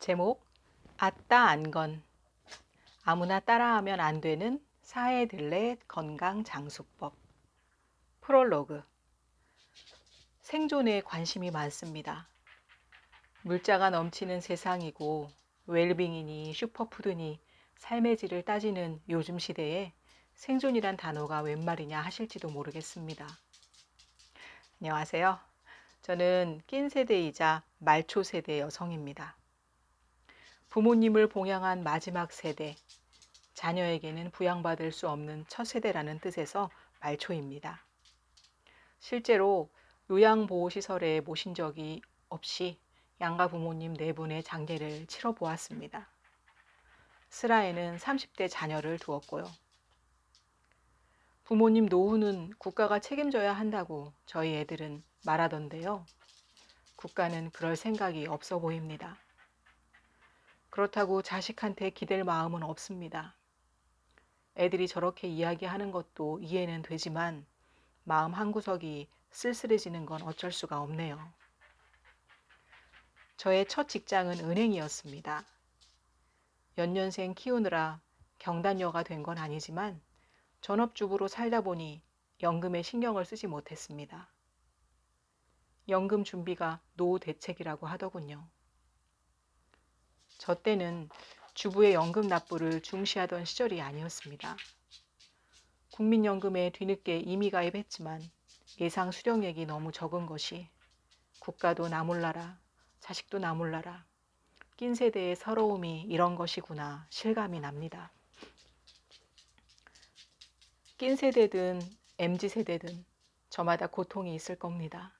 제목 아따 안건 아무나 따라하면 안 되는 사해들레 건강 장수법 프롤로그 생존에 관심이 많습니다. 물자가 넘치는 세상이고 웰빙이니 슈퍼푸드니 삶의 질을 따지는 요즘 시대에 생존이란 단어가 웬 말이냐 하실지도 모르겠습니다. 안녕하세요. 저는 낀 세대이자 말초 세대 여성입니다. 부모님을 봉양한 마지막 세대, 자녀에게는 부양받을 수 없는 첫 세대라는 뜻에서 말초입니다. 실제로 요양보호시설에 모신 적이 없이 양가 부모님 네 분의 장례를 치러 보았습니다. 슬하에는 30대 자녀를 두었고요. 부모님 노후는 국가가 책임져야 한다고 저희 애들은 말하던데요. 국가는 그럴 생각이 없어 보입니다. 그렇다고 자식한테 기댈 마음은 없습니다. 애들이 저렇게 이야기하는 것도 이해는 되지만 마음 한구석이 쓸쓸해지는 건 어쩔 수가 없네요. 저의 첫 직장은 은행이었습니다. 연년생 키우느라 경단녀가 된 건 아니지만 전업주부로 살다 보니 연금에 신경을 쓰지 못했습니다. 연금 준비가 노후 대책이라고 하더군요. 저 때는 주부의 연금 납부를 중시하던 시절이 아니었습니다. 국민연금에 뒤늦게 임의 가입했지만 예상 수령액이 너무 적은 것이 국가도 나 몰라라, 자식도 나 몰라라, 낀 세대의 서러움이 이런 것이구나 실감이 납니다. 낀 세대든 MZ 세대든 저마다 고통이 있을 겁니다.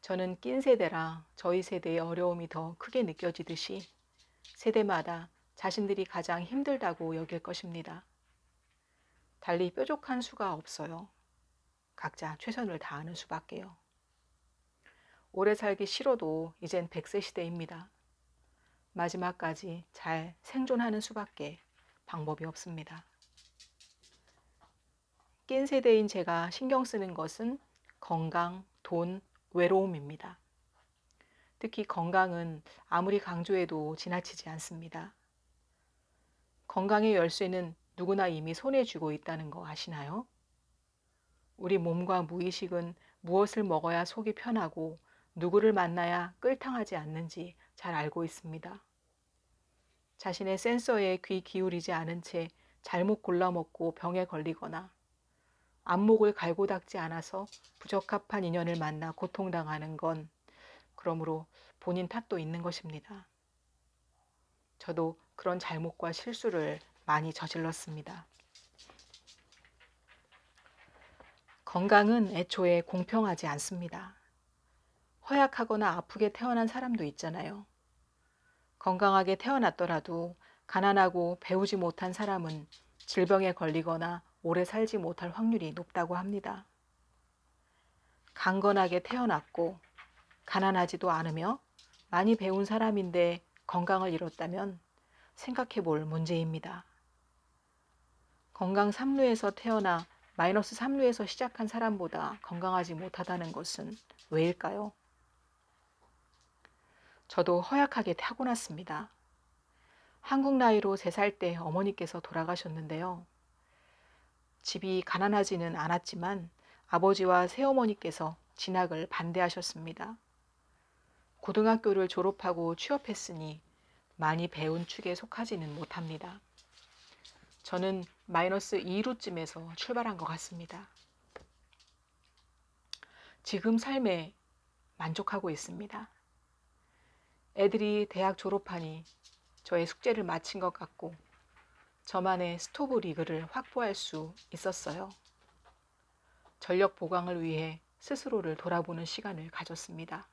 저는 낀 세대라 저희 세대의 어려움이 더 크게 느껴지듯이 세대마다 자신들이 가장 힘들다고 여길 것입니다. 달리 뾰족한 수가 없어요. 각자 최선을 다하는 수밖에요. 오래 살기 싫어도 이젠 100세 시대입니다. 마지막까지 잘 생존하는 수밖에 방법이 없습니다. 낀 세대인 제가 신경 쓰는 것은 건강, 돈, 외로움입니다. 특히 건강은 아무리 강조해도 지나치지 않습니다. 건강의 열쇠는 누구나 이미 손에 쥐고 있다는 거 아시나요? 우리 몸과 무의식은 무엇을 먹어야 속이 편하고 누구를 만나야 끌탕하지 않는지 잘 알고 있습니다. 자신의 센서에 귀 기울이지 않은 채 잘못 골라 먹고 병에 걸리거나 안목을 갈고 닦지 않아서 부적합한 인연을 만나 고통당하는 건 그러므로 본인 탓도 있는 것입니다. 저도 그런 잘못과 실수를 많이 저질렀습니다. 건강은 애초에 공평하지 않습니다. 허약하거나 아프게 태어난 사람도 있잖아요. 건강하게 태어났더라도 가난하고 배우지 못한 사람은 질병에 걸리거나 오래 살지 못할 확률이 높다고 합니다. 강건하게 태어났고 가난하지도 않으며 많이 배운 사람인데 건강을 잃었다면 생각해 볼 문제입니다. 건강 3루에서 태어나 마이너스 3루에서 시작한 사람보다 건강하지 못하다는 것은 왜일까요? 저도 허약하게 타고났습니다. 한국 나이로 3살 때 어머니께서 돌아가셨는데요. 집이 가난하지는 않았지만 아버지와 새어머니께서 진학을 반대하셨습니다. 고등학교를 졸업하고 취업했으니 많이 배운 축에 속하지는 못합니다. 저는 마이너스 2루쯤에서 출발한 것 같습니다. 지금 삶에 만족하고 있습니다. 애들이 대학 졸업하니 저의 숙제를 마친 것 같고 저만의 스토브 리그를 확보할 수 있었어요. 전력 보강을 위해 스스로를 돌아보는 시간을 가졌습니다.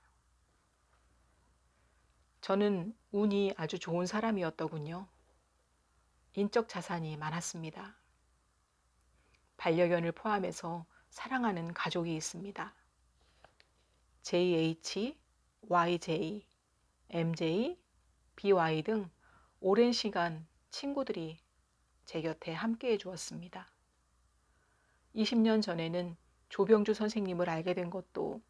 저는 운이 아주 좋은 사람이었더군요. 인적 자산이 많았습니다. 반려견을 포함해서 사랑하는 가족이 있습니다. JH, YJ, MJ, BY 등 오랜 시간 친구들이 제 곁에 함께 해 주었습니다. 20년 전에는 조병주 선생님을 알게 된 것도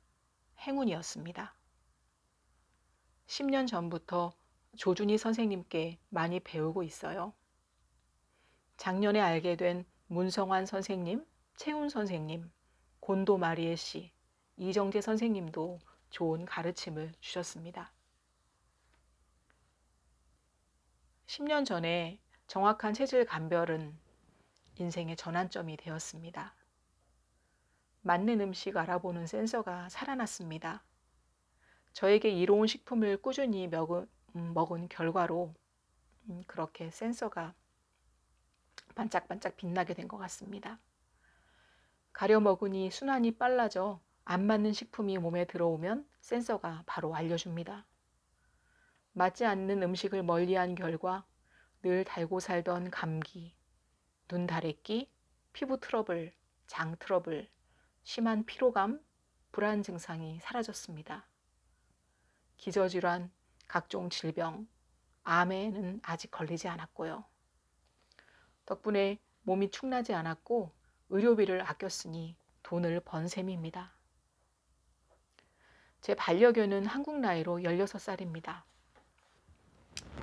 행운이었습니다. 10년 전부터 조준희 선생님께 많이 배우고 있어요. 작년에 알게 된 문성환 선생님, 채훈 선생님, 곤도 마리에 씨, 이정재 선생님도 좋은 가르침을 주셨습니다. 10년 전에 정확한 체질 감별은 인생의 전환점이 되었습니다. 맞는 음식 알아보는 센서가 살아났습니다. 저에게 이로운 식품을 꾸준히 먹은, 음, 먹은 결과로 음, 그렇게 센서가 반짝반짝 빛나게 된 것 같습니다. 가려 먹으니 순환이 빨라져 안 맞는 식품이 몸에 들어오면 센서가 바로 알려줍니다. 맞지 않는 음식을 멀리한 결과 늘 달고 살던 감기, 눈 다래끼, 피부 트러블, 장 트러블, 심한 피로감, 불안 증상이 사라졌습니다. 기저질환, 각종 질병, 암에는 아직 걸리지 않았고요. 덕분에 몸이 축나지 않았고 의료비를 아꼈으니 돈을 번 셈입니다. 제 반려견은 한국 나이로 16살입니다.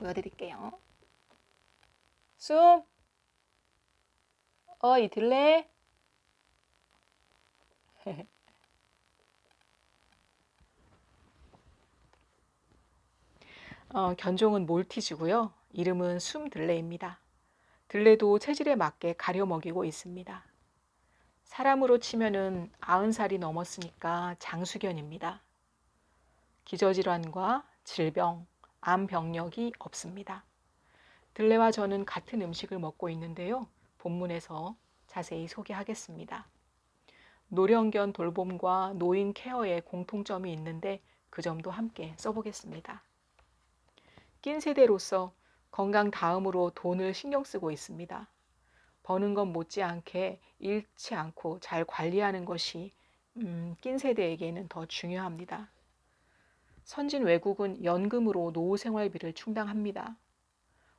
보여드릴게요. 숨! 어이, 들래? 어, 견종은 몰티즈고요. 이름은 숨들레입니다. 들레도 체질에 맞게 가려 먹이고 있습니다. 사람으로 치면은 90살이 넘었으니까 장수견입니다. 기저질환과 질병, 암 병력이 없습니다. 들레와 저는 같은 음식을 먹고 있는데요. 본문에서 자세히 소개하겠습니다. 노령견 돌봄과 노인 케어에 공통점이 있는데 그 점도 함께 써보겠습니다. 낀 세대로서 건강 다음으로 돈을 신경 쓰고 있습니다. 버는 것 못지않게 잃지 않고 잘 관리하는 것이 음, 낀 세대에게는 더 중요합니다. 선진 외국은 연금으로 노후 생활비를 충당합니다.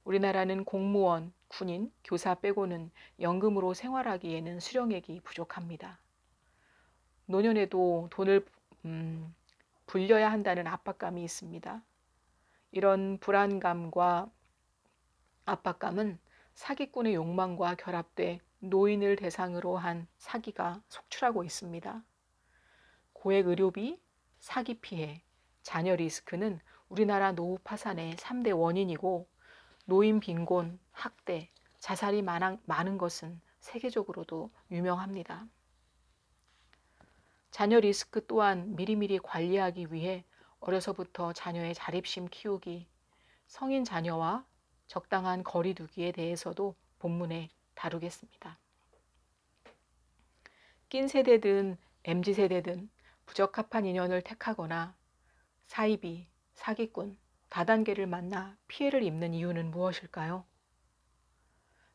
우리나라는 공무원, 군인, 교사 빼고는 연금으로 생활하기에는 수령액이 부족합니다. 노년에도 돈을 음, 불려야 한다는 압박감이 있습니다. 이런 불안감과 압박감은 사기꾼의 욕망과 결합돼 노인을 대상으로 한 사기가 속출하고 있습니다. 고액 의료비, 사기 피해, 자녀 리스크는 우리나라 노후 파산의 3대 원인이고 노인 빈곤, 학대, 자살이 많은 것은 세계적으로도 유명합니다. 자녀 리스크 또한 미리미리 관리하기 위해 어려서부터 자녀의 자립심 키우기, 성인 자녀와 적당한 거리 두기에 대해서도 본문에 다루겠습니다. 낀 세대든 MZ 세대든 부적합한 인연을 택하거나 사이비, 사기꾼, 다단계를 만나 피해를 입는 이유는 무엇일까요?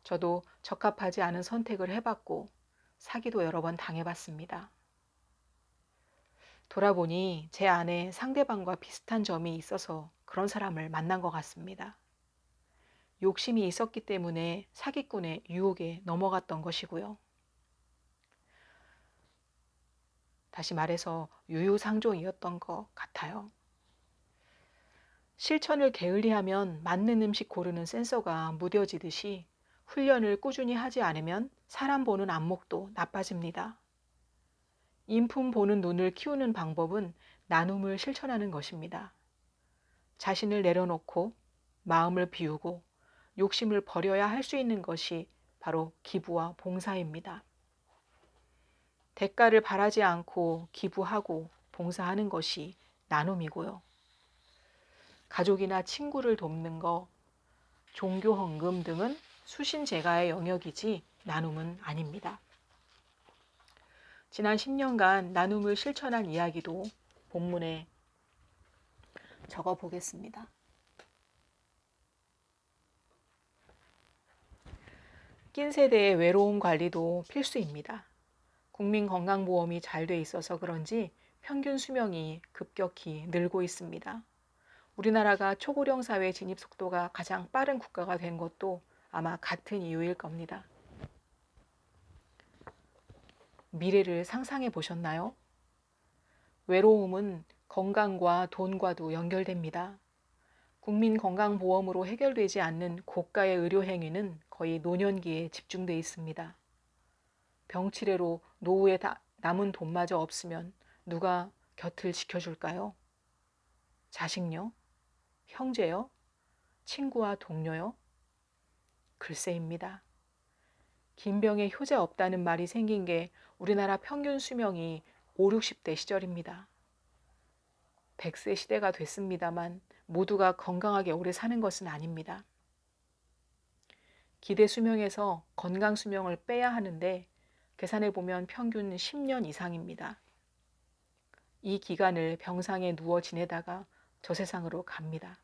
저도 적합하지 않은 선택을 해봤고 사기도 여러 번 당해봤습니다. 돌아보니 제 안에 상대방과 비슷한 점이 있어서 그런 사람을 만난 것 같습니다. 욕심이 있었기 때문에 사기꾼의 유혹에 넘어갔던 것이고요. 다시 말해서 유유상종이었던 것 같아요. 실천을 게을리하면 맞는 음식 고르는 센서가 무뎌지듯이 훈련을 꾸준히 하지 않으면 사람 보는 안목도 나빠집니다. 인품 보는 눈을 키우는 방법은 나눔을 실천하는 것입니다. 자신을 내려놓고 마음을 비우고 욕심을 버려야 할 수 있는 것이 바로 기부와 봉사입니다. 대가를 바라지 않고 기부하고 봉사하는 것이 나눔이고요. 가족이나 친구를 돕는 거, 종교 헌금 등은 수신제가의 영역이지 나눔은 아닙니다. 지난 10년간 나눔을 실천한 이야기도 본문에 적어 보겠습니다. 낀 세대의 외로움 관리도 필수입니다. 국민건강보험이 잘 돼 있어서 그런지 평균 수명이 급격히 늘고 있습니다. 우리나라가 초고령 사회 진입 속도가 가장 빠른 국가가 된 것도 아마 같은 이유일 겁니다. 미래를 상상해 보셨나요? 외로움은 건강과 돈과도 연결됩니다. 국민건강보험으로 해결되지 않는 고가의 의료 행위는 거의 노년기에 집중돼 있습니다. 병치레로 노후에 남은 돈마저 없으면 누가 곁을 지켜줄까요? 자식요? 형제요? 친구와 동료요? 글쎄입니다. 긴병에 효자 없다는 말이 생긴 게 우리나라 평균 수명이 5, 60대 시절입니다. 100세 시대가 됐습니다만 모두가 건강하게 오래 사는 것은 아닙니다. 기대 수명에서 건강 수명을 빼야 하는데 계산해 보면 평균 10년 이상입니다. 이 기간을 병상에 누워 지내다가 저 세상으로 갑니다.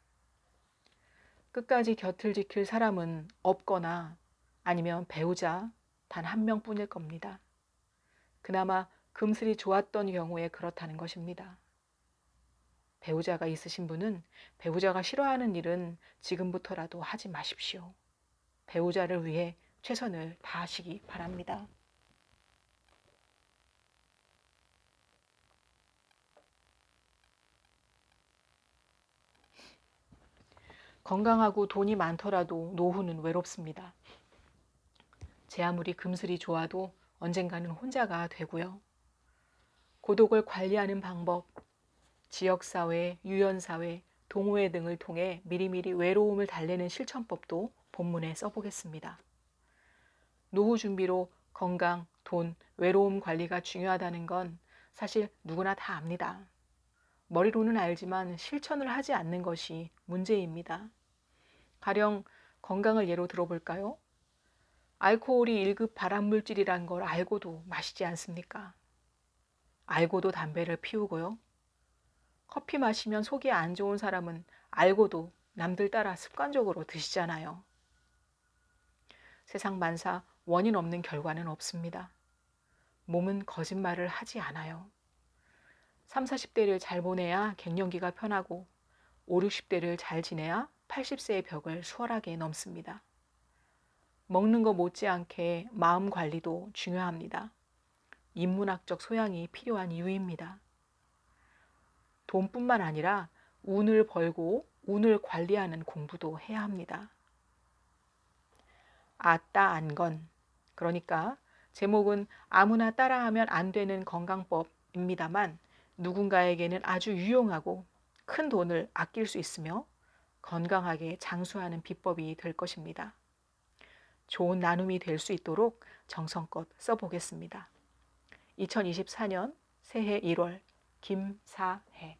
끝까지 곁을 지킬 사람은 없거나 아니면 배우자 단 한 명뿐일 겁니다. 그나마 금슬이 좋았던 경우에 그렇다는 것입니다. 배우자가 있으신 분은 배우자가 싫어하는 일은 지금부터라도 하지 마십시오. 배우자를 위해 최선을 다하시기 바랍니다. 건강하고 돈이 많더라도 노후는 외롭습니다. 제 아무리 금슬이 좋아도 언젠가는 혼자가 되고요. 고독을 관리하는 방법, 지역사회, 유연사회, 동호회 등을 통해 미리미리 외로움을 달래는 실천법도 본문에 써보겠습니다. 노후 준비로 건강, 돈, 외로움 관리가 중요하다는 건 사실 누구나 다 압니다. 머리로는 알지만 실천을 하지 않는 것이 문제입니다. 가령 건강을 예로 들어볼까요? 알코올이 1급 발암물질이란 걸 알고도 마시지 않습니까? 알고도 담배를 피우고요. 커피 마시면 속이 안 좋은 사람은 알고도 남들 따라 습관적으로 드시잖아요. 세상 만사 원인 없는 결과는 없습니다. 몸은 거짓말을 하지 않아요. 3, 40대를 잘 보내야 갱년기가 편하고 5, 60대를 잘 지내야 80세의 벽을 수월하게 넘습니다. 먹는 거 못지않게 마음 관리도 중요합니다. 인문학적 소양이 필요한 이유입니다. 돈뿐만 아니라 운을 벌고 운을 관리하는 공부도 해야 합니다. 아따 안건 그러니까 제목은 아무나 따라하면 안 되는 건강법입니다만 누군가에게는 아주 유용하고 큰 돈을 아낄 수 있으며 건강하게 장수하는 비법이 될 것입니다. 좋은 나눔이 될 수 있도록 정성껏 써보겠습니다. 2024년 새해 1월 김사해